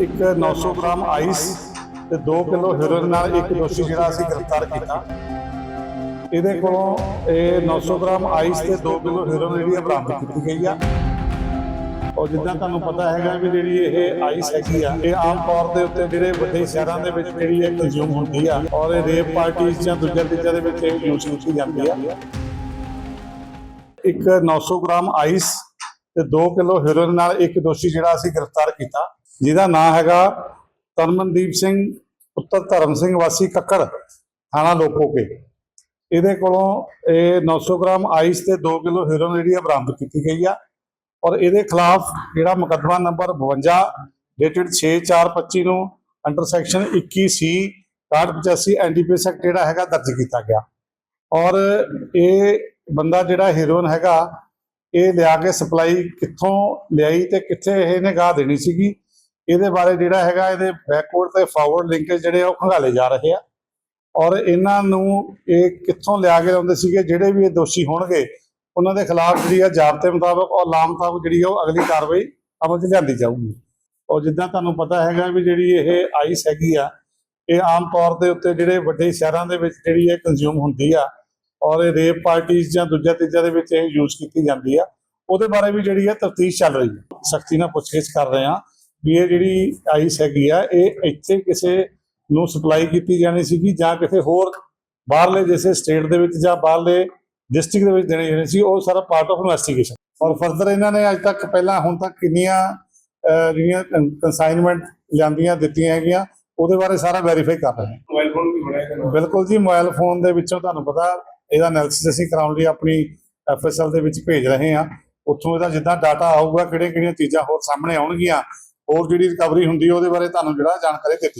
ਇੱਕ 900 gram ice ਤੇ 2 kilo heroin ਨਾਲ ਇੱਕ ਦੋਸ਼ੀ ਜਿਹੜਾ ਅਸੀਂ ਗ੍ਰਿਫਤਾਰ ਕੀਤਾ। ਇਹਦੇ ਕੋਲੋਂ ਇਹ 900 ਗ੍ਰਾਮ ਆਈਸ ਤੇ 2 ਕਿਲੋ ਹੈਰੋਇਨ ਜਿਹੜੀ ਆ ਬਰਾਮਦ ਕੀਤੀ ਗਈ ਆ। ਔਰ ਜਿੱਦਾਂ ਤੁਹਾਨੂੰ ਪਤਾ ਹੈਗਾ ਵੀ ਜਿਹੜੀ ਇਹ ਆਈਸ ਹੈਗੀ ਆ, ਇਹ ਆਮ ਤੌਰ ਦੇ ਉੱਤੇ ਜਿਹੜੇ ਵੱਡੇ ਸ਼ਹਿਰਾਂ ਦੇ ਵਿੱਚ ਜਿਹੜੀ ਇਹ ਕੰਜ਼ਿਊਮ ਹੁੰਦੀ ਆ ਔਰ ਇਹ ਰੇਪ ਪਾਰਟੀਆਂ ਜਾਂ ਦੂਜੇ ਤੀਜੇ ਦੇ ਵਿੱਚ ਇਹ ਯੂਜ਼ ਕੀਤੀ ਜਾਂਦੀ ਆ। ਇੱਕ 900 ਗ੍ਰਾਮ ਆਈਸ ਤੇ 2 ਕਿਲੋ ਹੀਰੋਇਨ ਨਾਲ ਇੱਕ ਦੋਸ਼ੀ ਜਿਹੜਾ ਅਸੀਂ ਗ੍ਰਿਫਤਾਰ ਕੀਤਾ। ਜਿਹਦਾ ਨਾਂ ਹੈਗਾ ਤਰਮਨਦੀਪ ਸਿੰਘ, ਪੁੱਤਰ ਧਰਮ ਸਿੰਘ, ਵਾਸੀ ਕੱਕੜ, ਥਾਣਾ ਲੋਕੋਕੇ। ਇਹਦੇ ਕੋਲੋਂ ਇਹ 900 ਗ੍ਰਾਮ ਆਈਸ ਤੇ 2 ਕਿਲੋ ਹੀਰੋਇਨ ਜਿਹੜੀ ਆ ਬਰਾਮਦ ਕੀਤੀ ਗਈ ਆ। ਔਰ ਇਹਦੇ ਖਿਲਾਫ ਜਿਹੜਾ ਮੁਕੱਦਮਾ ਨੰਬਰ 52 ਡੇਟਡ 6425 ਨੂੰ under section 21 C 65 NDPS act ਜਿਹੜਾ ਹੈਗਾ ਦਰਜ ਕੀਤਾ ਗਿਆ। ਔਰ ਇਹ ਬੰਦਾ ਜਿਹੜਾ ਹੀਰੋਇਨ ਹੈਗਾ, ਇਹ ਲਿਆ ਕੇ ਸਪਲਾਈ ਕਿੱਥੋਂ ਲਿਆਈ ਤੇ ਕਿੱਥੇ ਇਹਨੇ ਗਾਹ ਦੇਣੀ ਸੀਗੀ ਇਹਦੇ ਬਾਰੇ ਜਿਹੜਾ ਹੈਗਾ ਇਹਦੇ ਬੈਕਵਰਡ ਤੇ ਫਾਰਵਰਡ ਲਿੰਕੇਜ ਜਿਹੜੇ ਆ ਉਹ ਖੰਗਾਲੇ ਜਾ ਰਹੇ ਆ। ਔਰ ਇਹਨਾਂ ਨੂੰ ਇਹ ਕਿੱਥੋਂ ਲਿਆ ਕੇ ਲਾਉਂਦੇ ਸੀਗੇ? ਜਿਹੜੇ ਵੀ ਇਹ ਦੋਸ਼ੀ ਹੋਣਗੇ, ਉਹਨਾਂ ਦੇ ਖਿਲਾਫ ਜਿਹੜੀ ਆ ਜ਼ਾਬਤੇ ਮੁਤਾਬਕ ਔਰ ਲਾਮ ਮੁਤਾਬਕ ਜਿਹੜੀ ਆ ਉਹ ਅਗਲੀ ਕਾਰਵਾਈ ਅਮਲ 'ਚ ਲਿਆਂਦੀ ਜਾਊਗੀ। ਔਰ ਜਿੱਦਾਂ ਤੁਹਾਨੂੰ ਪਤਾ ਹੈਗਾ ਵੀ ਜਿਹੜੀ ਇਹ ਆਈਸ ਹੈਗੀ ਆ, ਇਹ ਆਮ ਤੌਰ ਦੇ ਉੱਤੇ ਜਿਹੜੇ ਵੱਡੇ ਸ਼ਹਿਰਾਂ ਦੇ ਵਿੱਚ ਜਿਹੜੀ ਇਹ ਕੰਜ਼ਿਊਮ ਹੁੰਦੀ ਆ, ਔਰ ਇਹ ਰੇਪ ਪਾਰਟੀਆਂ ਜਾਂ ਦੂਜਾ ਤੀਜਾ ਦੇ ਵਿੱਚ ਇਹ ਯੂਜ਼ ਕੀਤੀ ਜਾਂਦੀ ਆ। ਉਹਦੇ ਬਾਰੇ ਵੀ ਜਿਹੜੀ ਹੈ ਤਫਤੀਸ਼ ਚੱਲ ਰਹੀ ਹੈ ਸਖਤੀ ਨਾਲ ਪੁੱਛਗਿੱਛ ਕਰ ਰਹੇ ਆ। ਵੀ ਇਹ ਜਿਹੜੀ ਆਈਸ ਹੈਗੀ ਆ ਇਹ ਇੱਥੇ ਕਿਸੇ ਨੂੰ ਸਪਲਾਈ ਕੀਤੀ ਜਾਣੀ ਸੀਗੀ ਜਾਂ ਕਿਸੇ ਹੋਰ ਬਾਹਰਲੇ ਜਿਸੇ ਸਟੇਟ ਦੇ ਵਿੱਚ ਜਾਂ ਬਾਹਰਲੇ ਡਿਸਟ੍ਰਿਕਟ ਦੇ ਵਿੱਚ ਦੇਣੀ ਜਾਣੀ ਸੀ ਉਹ ਸਾਰਾ ਪਾਰਟ ਆਫ ਇਨਵੈਸਟੀਗੇਸ਼ਨ ਔਰ ਫਰਦਰ ਇਹਨਾਂ ਨੇ ਅੱਜ ਤੱਕ ਪਹਿਲਾਂ ਹੁਣ ਤੱਕ ਕਿੰਨੀਆਂ ਜਿਹੜੀਆਂ ਕੰਸਾਈਨਮੈਂਟ ਲਿਆਂਦੀਆਂ ਦਿੱਤੀਆਂ ਹੈਗੀਆਂ ਉਹਦੇ ਬਾਰੇ ਸਾਰਾ ਵੈਰੀਫਾਈ ਕਰ ਰਹੇ ਹਾਂ। ਮੋਬਾਈਲ ਫੋਨ ਵੀ ਬਣਿਆ ਇਹਨਾਂ ਬਿਲਕੁਲ ਜੀ ਮੋਬਾਈਲ ਫੋਨ ਦੇ ਵਿੱਚੋਂ ਤੁਹਾਨੂੰ ਪਤਾ ਇਹਦਾ ਐਨਾਲਿਸਿਸ ਅਸੀਂ ਕਰਾਉਣ ਲਈ ਆਪਣੀ ਐਫਐਸਐਲ ਦੇ ਵਿੱਚ ਭੇਜ ਰਹੇ ਹਾਂ। ਉੱਥੋਂ ਇਹਦਾ ਜਿੱਦਾਂ ਡਾਟਾ ਆਊਗਾ ਕਿਹੜੀਆਂ ਕਿਹੜੀਆਂ ਚੀਜ਼ਾਂ ਹੋਰ ਸਾਹਮਣੇ ਆਉਣਗੀਆਂ ਹੋਰ ਜਿਹੜੀ ਰਿਕਵਰੀ ਹੁੰਦੀ ਉਹਦੇ ਬਾਰੇ ਤੁਹਾਨੂੰ ਜਿਹੜਾ ਜਾਣਕਾਰੀ ਦਿੱਤੀ